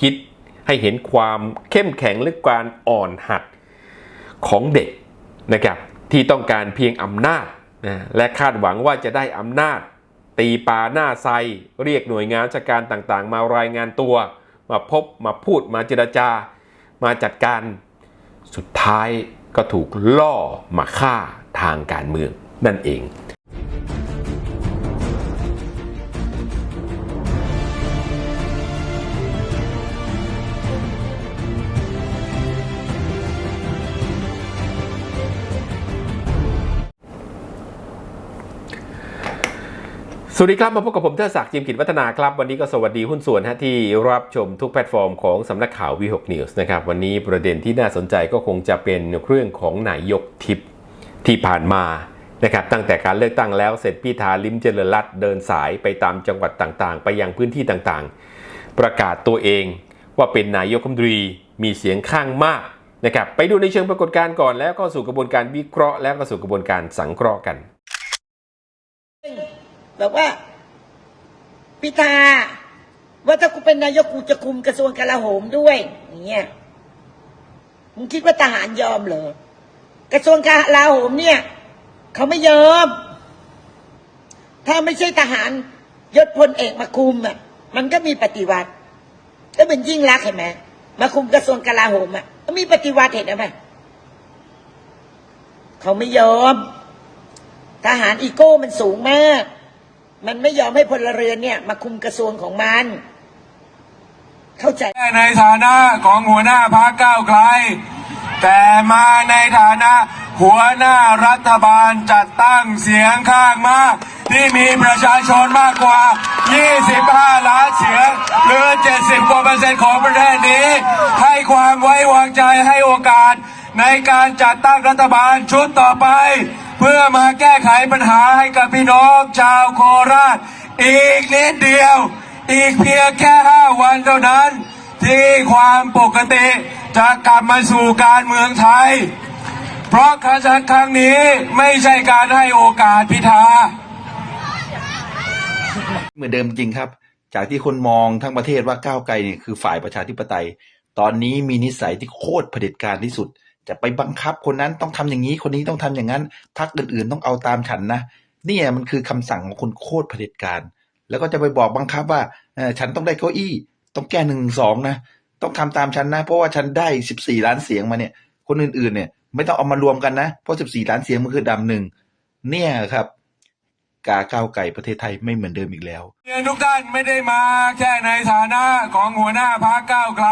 คิด ให้เห็นความเข้มแข็งหรือการอ่อนหัดของเด็กนะครับที่ต้องการเพียงอำนาจนะและคาดหวังว่าจะได้อำนาจ ตีปาหน้าไซเรียกหน่วยงานราชการต่างๆ มารายงานตัว มาพบมาพูดมาเจรจา มาจัดการสุดท้ายก็ถูกล่อมาฆ่าทางการเมืองนั่นเอง สวัสดีครับ มาพบกับผมเทอศักดิ์จิมกิจวัฒนาครับ วันนี้ก็สวัสดีหุ้นส่วนฮะที่รับชมทุกแพลตฟอร์มของสำนักข่าววีหกนิวส์นะครับ วันนี้ประเด็นที่น่าสนใจก็คงจะเป็นเรื่องของนายกทิพย์ที่ผ่านมานะครับตั้งแต่การเลือกตั้งแล้วเสร็จพิธาลิมเจริญรัตเดินสายไปตามจังหวัดต่างๆ ไปยังพื้นที่ต่างๆ ประกาศตัวเองว่าเป็นนายกรัฐมนตรีมีเสียงข้างมากนะครับไปดูในเชิงปรากฏการณ์ก่อนแล้วก็สู่กระบวนการวิเคราะห์แล้วก็สู่กระบวนการสังเคราะห์กัน แบบว่า พิธาว่าถ้ากูเป็นนายกกูจะคุมกระทรวงกลาโหมด้วยอย่างเงี้ยมึงคิดว่าทหารยอมเหรอกระทรวงกลาโหมเนี่ย เขาไม่ยอม ถ้าไม่ใช่ทหารยศพลเอกมาคุมอะ มันก็มีปฏิวัติก็เป็นยิ่งรักเห็นไหมมาคุมกระทรวงกลาโหมอะก็มีปฏิวัติเห็นไหมเขาไม่ยอม ทหารอีโก้มันสูงมาก มันไม่ยอมให้พลเรือนเนี่ย มาคุมกระทรวงของมัน เข้าใจในฐานะของหัวหน้าพรรคก้าวไกล แต่มาในฐานะหัวหน้ารัฐบาลจัดตั้งเสียงข้างมาก ที่มีประชาชนมากกว่า 25 ล้านเสียง หรือ 70กว่าเปอร์เซ็นต์ของประเทศนี้ ให้ความไว้วางใจให้โอกาส ในการจัดตั้งรัฐบาลชุดต่อไป เพื่อมาแก้ไขปัญหาให้กับพี่น้องชาวโคราช อีกนิดเดียว อีกเพียงแค่ห้าวันเท่านั้น ที่ความปกติจะกลับมาสู่การเมืองไทย เพราะครั้งครั้งนี้ไม่ใช่การให้โอกาสพิธาเหมือนเดิมจริงครับ จากที่คนมองทั้งประเทศว่าก้าวไกลเนี่ยคือฝ่ายประชาธิปไตย ตอนนี้มีนิสัยที่โคตรเผด็จการที่สุด จะไปบังคับคนนั้นต้องทำอย่างนี้คนนี้ต้องทำอย่างนั้นพรรคอื่นๆต้องเอาตามฉันนะนี่มันคือคำสั่งของคนโคตรเผด็จการ แล้วก็จะไปบอกบังคับว่าฉันต้องได้เก้าอี้ ต้องแก้หนึ่งสองนะต้องทำตามฉันนะ เพราะว่าฉันได้สิบสี่ล้านเสียงมาเนี่ย คนอื่นๆเนี่ย ไม่ต้องเอามารวมกันนะเพราะสิบสี่ล้านเสียงมันคือดำหนึ่งเนี่ยครับกาก้าวไก่ประเทศไทยไม่เหมือนเดิมอีกแล้วเรียนทุกท่านไม่ได้มาแค่ในฐานะของหัวหน้าพรรคก้าวไกล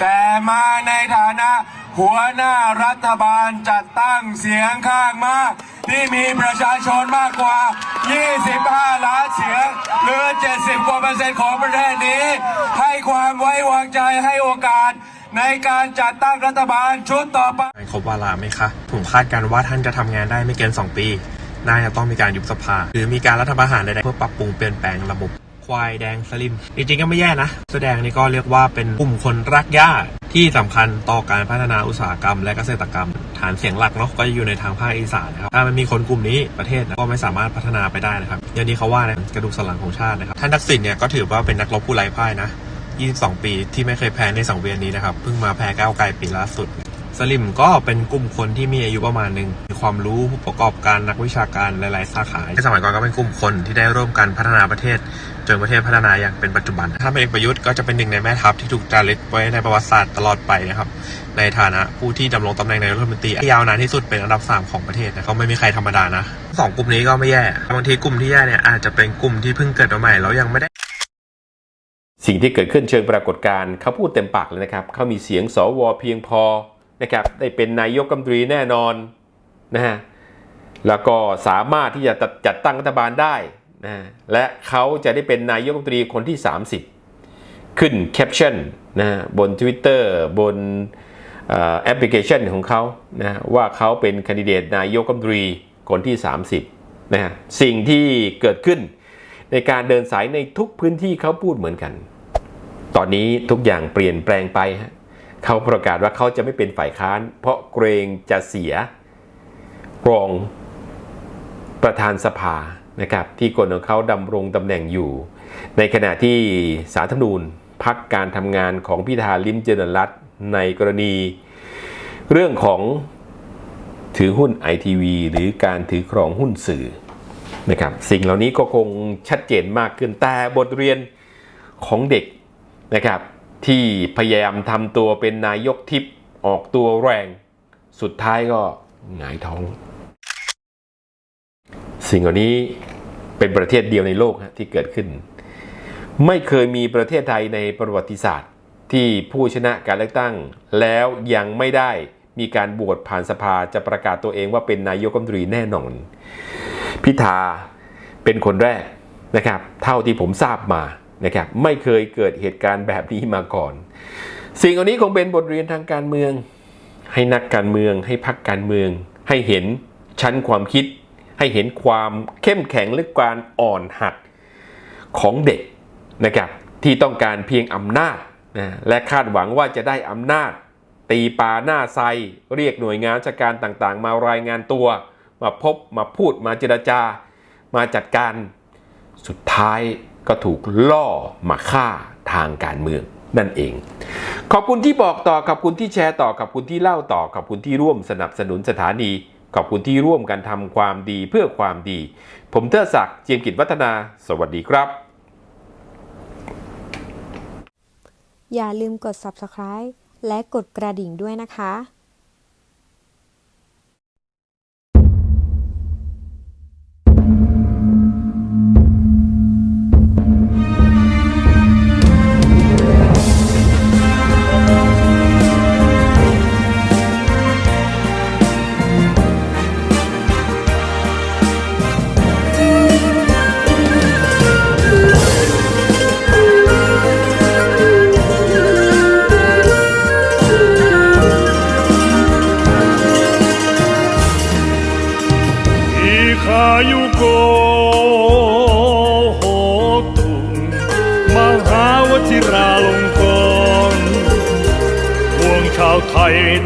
แต่มาในฐานะ หัวหน้ารัฐบาลจัดตั้งเสียงข้างมากที่มีประชาชนมากกว่า 25 ล้านเสียง หรือ 70 กว่าเปอร์เซ็นต์ของประเทศนี้ ให้ความไว้วางใจให้โอกาสในการจัดตั้งรัฐบาลชุดต่อไปครบวาระไหมคะ ผมคาดการณ์ว่าท่านจะทำงานได้ไม่เกิน 2 ปี น่าจะต้องมีการยุบสภา หรือมีการรัฐประหารใดๆเพื่อปรับปรุงเปลี่ยนแปลงระบบ ควายแดงสลิม จริงๆก็ไม่แย่นะ แสดงนี่ก็เรียกว่าเป็นกลุ่มคนรักหญ้าที่สำคัญต่อการพัฒนาอุตสาหกรรม และเกษตรกรรม ฐานเสียงหลักเนาะก็จะอยู่ในทางภาคอีสานนะครับถ้ามันมีคนกลุ่มนี้ประเทศก็ไม่สามารถพัฒนาไปได้นะครับอย่างที่เขาว่านะกระดูกสันหลังของชาตินะครับท่านทักษิณเนี่ยก็ถือว่าเป็นนักรบผู้ไร้พ่ายนะ22 ปีที่ไม่เคยแพ้ในสังเวียนนี้นะครับเพิ่งมาแพ้ก้าวไกลปีล่าสุด สลิมก็เป็นกลุ่มคนที่มีอายุประมาณหนึ่งมีความรู้ผู้ประกอบการนักวิชาการหลายๆ สาขาในสมัยก่อนก็เป็นกลุ่มคนที่ได้ร่วมกันพัฒนาประเทศ จนประเทศพัฒนาอย่างเป็นปัจจุบันท่านพลเอกประยุทธ์ก็จะเป็นหนึ่งในแม่ทัพที่ถูกจารึกไว้ในประวัติศาสตร์ตลอดไปนะครับ ในฐานะผู้ที่ดำรงตำแหน่งนายกรัฐมนตรีที่ยาวนานที่สุดเป็นอันดับ 3 ของประเทศนะเขาไม่มีใครธรรมดานะสองกลุ่มนี้ก็ไม่แย่บางทีกลุ่มที่แย่เนี่ยอาจจะเป็นกลุ่มที่เพิ่งเกิดมาใหม่แล้วยังไม่ได้สิ่งที่เกิดขึ้นเชิงปรากฏการณ์เขาพูดเต็มปากเลยนะครับ เขามีเสียงสวเพียงพอ นะครับได้เป็นนายกรัฐมนตรีแน่นอนนะฮะแล้วก็สามารถที่จะจัดตั้งรัฐบาลได้นะฮะและเขาจะได้เป็นนายกรัฐมนตรีคนที่ 30 ขึ้นแคปชั่นนะฮะบน Twitter บนอแอปพลิเคชันของเขานะฮะว่าเขาเป็นคนดิเดตนายกรัฐมนตรีคนที่ 30นะฮะสิ่งที่เกิดขึ้นในการเดินสายในทุกพื้นที่เขาพูดเหมือนกัน ตอนนี้ทุกอย่างเปลี่ยนแปลงไปฮะ เขาประกาศว่าเขาจะไม่เป็นฝ่ายค้าน เพราะเกรงจะเสียรองประธานสภานะครับที่คนของเขาดำรงตำแหน่งอยู่ ในขณะที่สารธรรมนูญพักการทำงานของพิธาลิมเจริญรัตในกรณี เรื่องของถือหุ้นไอทีวีหรือการถือครองหุ้นสื่อนะครับสิ่งเหล่านี้ก็คงชัดเจนมากขึ้นแต่บทเรียนของเด็กนะครับ ที่พยายามทำตัวเป็นนายกทิพย์ออกตัวแรง สุดท้ายก็หงายท้อง สิ่งเหล่านี้เป็นประเทศเดียวในโลกที่เกิดขึ้น ไม่เคยมีประเทศไทยในประวัติศาสตร์ ที่ผู้ชนะการเลือกตั้ง แล้วยังไม่ได้มีการบวชผ่านสภาจะประกาศตัวเองว่าเป็นนายกรัฐมนตรีแน่นอน พิธาเป็นคนแรกนะครับ เท่าที่ผมทราบมา นะครับไม่เคยเกิดเหตุการณ์แบบนี้มาก่อน สิ่งเหล่านี้คงเป็นบทเรียนทางการเมือง ให้นักการเมือง ให้พักการเมือง ให้เห็นชั้นความคิด ให้เห็นความเข้มแข็งหรือการอ่อนหัดของเด็กนะครับที่ต้องการเพียงอำนาจนะและคาดหวังว่าจะได้อำนาจ ตีปาหน้าไซเรียกหน่วยงานราชการต่างๆ มารายงานตัว มาพบมาพูดมาเจรจา มาจัดการ สุดท้ายก็ถูกล่อมาฆ่าทางการเมืองนั่นเอง ขอบคุณที่บอกต่อขอบคุณที่แชร์ต่อขอบคุณที่เล่าต่อขอบคุณที่ร่วมสนับสนุนสถานี ขอบคุณที่ร่วมกันทำความดีเพื่อความดี ผมเทอศักดิ์เจียมกิจวัฒนา สวัสดีครับ อย่าลืมกด subscribe และกดกระดิ่งด้วยนะคะ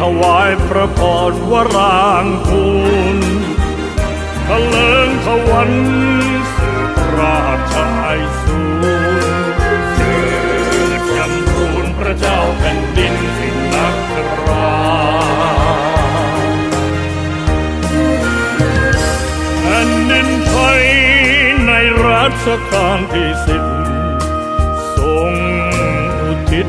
ถวายพระพรวรางคูลทะเลิงทวันสืบราชไอสูรเจิดจำรูนพระเจ้าแผ่นดินสิงนักราชแผ่นดินไทยในรัชกาลที่สิบทรงอุทิศ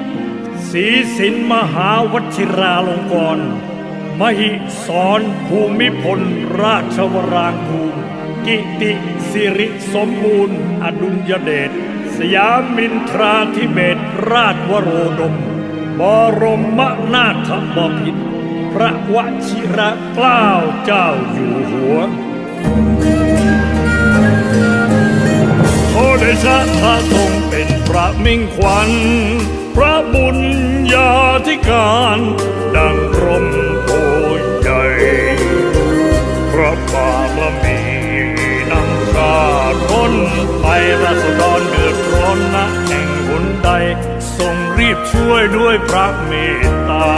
ศีสินมหาวชิราลงกรณ์มหิสรภูมิพลราชวรางคูลกิติสิริสมบูรณ์ อดุลยเดชสยามินทราธิเบศราชวโรดม บรมนาถบพิตรพระวชิระเกล้าเจ้าอยู่หัวโอเดชะพระทรงเป็นพระมิ่งขวัญ พระบุญญาธิการดังร่มโพใหญ่พระบารมีนำชาต้นไปราษฎรเดือดร้อนนะแห่งหนใดทรงรีบช่วยด้วยพระเมตตา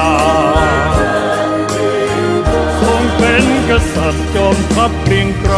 ทรงเป็นกษัตริย์จอมทัพเกรียงไกร